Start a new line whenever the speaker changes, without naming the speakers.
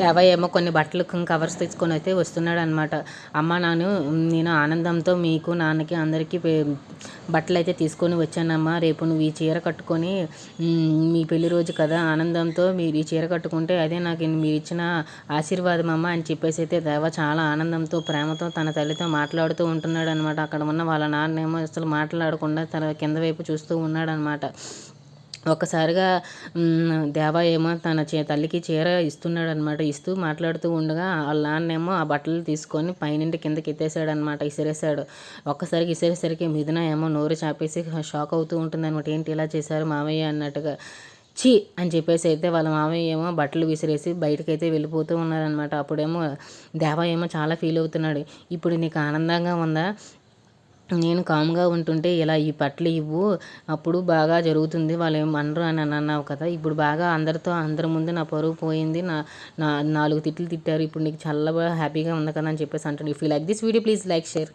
దేవ ఏమో కొన్ని బట్టలు కవర్స్ తెచ్చుకొని అయితే వస్తున్నాడు అనమాట అమ్మ నాను నేను ఆనందంతో మీకు నాన్నకి అందరికీ బట్టలు అయితే తీసుకొని వచ్చానమ్మా. రేపు నువ్వు ఈ చీర కట్టుకొని మీ పెళ్ళి రోజు కదా ఆనందంతో మీరు ఈ చీర కట్టుకుంటే అదే నాకు మీరు ఇచ్చిన ఆశీర్వాదం అమ్మ అని చెప్పేసి అయితే దేవ చాలా ఆనందంతో ప్రేమతో తన తల్లితో మాట్లాడుతూ ఉంటున్నాడు అనమాట అక్కడ ఉన్న వాళ్ళ నాన్న ఏమో అసలు మాట్లాడకుండా తన కింద వైపు చూస్తూ ఉన్నాడనమాట ఒక్కసారిగా దేవా ఏమో తన చే తల్లికి చీర ఇస్తున్నాడు అనమాట ఇస్తూ మాట్లాడుతూ ఉండగా వాళ్ళ నాన్నేమో ఆ బట్టలు తీసుకొని పైనుండి కిందకి ఎత్తేసాడు అనమాట ఇసిరేసాడు ఒక్కసారికి ఇసిరేసరికి మిథున ఏమో నోరు చాపేసి షాక్ అవుతూ ఉంటుంది అనమాట ఏంటి ఇలా చేశారు మామయ్య అన్నట్టుగా చీ అని చెప్పేసి అయితే వాళ్ళ మామయ్య ఏమో బట్టలు విసిరేసి బయటకైతే వెళ్ళిపోతూ ఉన్నారనమాట అప్పుడేమో దేవా ఏమో చాలా ఫీల్ అవుతున్నాడు. ఇప్పుడు నీకు ఆనందంగా ఉందా? నేను కామ్గా ఉంటుంటే ఇలా ఈ పట్లు ఇవ్వు అప్పుడు బాగా జరుగుతుంది. వాళ్ళు ఏమనరు అని అన్నావు కదా. ఇప్పుడు బాగా అందరితో అందరి ముందు నా పరువు పోయింది. నా నా నాలుగు తిట్లు తిట్టారు. ఇప్పుడు నీకు చాలా హ్యాపీగా ఉంది కదా అని చెప్పేసి అంటాడు. If you like this video please like share